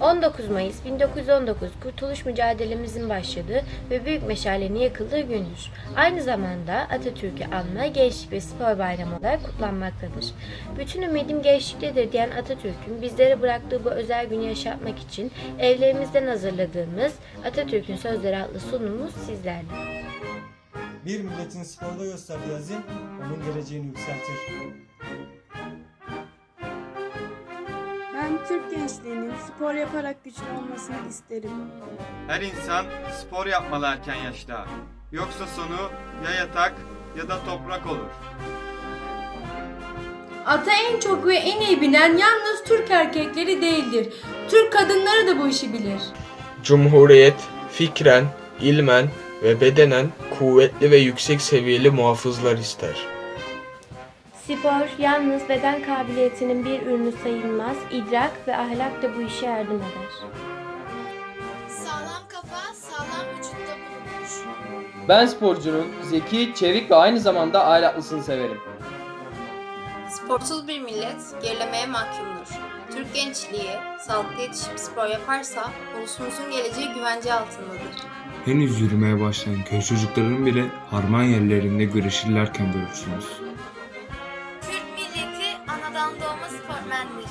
...19 Mayıs 1919 Kurtuluş mücadelemizin başladığı ve büyük meşalenin yakıldığı gündür. Aynı zamanda Atatürk'ü anma, gençlik ve spor bayramı olarak kutlanmaktadır. Bütün ümidim gençliktedir diyen Atatürk'ün bizlere bıraktığı bu özel günü yaşatmak için evlerimizden hazırladığımız Atatürk'ün Sözleri adlı sunumumuz sizlerle. Bir milletin sporda gösterdiği azim onun geleceğini yükseltir. Ben Türk gençliğinin spor yaparak güçlü olmasını isterim. Her insan spor yapmalı erken yaşta. Yoksa sonu ya yatak ya da toprak olur. Ata en çok ve en iyi binen yalnız Türk erkekleri değildir. Türk kadınları da bu işi bilir. Cumhuriyet fikren, ilmen ve bedenen kuvvetli ve yüksek seviyeli muhafızlar ister. Spor yalnız beden kabiliyetinin bir ürünü sayılmaz, idrak ve ahlak da bu işe yardım eder. Sağlam kafa sağlam vücutta bulunur. Ben sporcunun zeki, çevik ve aynı zamanda ahlaklısını severim. Sporsuz bir millet gerilemeye mahkumdur. Türk gençliği sağlıklı yetişip spor yaparsa ulusumuzun geleceği güvence altındadır henüz yürümeye başlayan köy çocuklarının bile harman yerlerinde güreşirlerken görürsünüz. Türk milleti anadan doğma spormendir.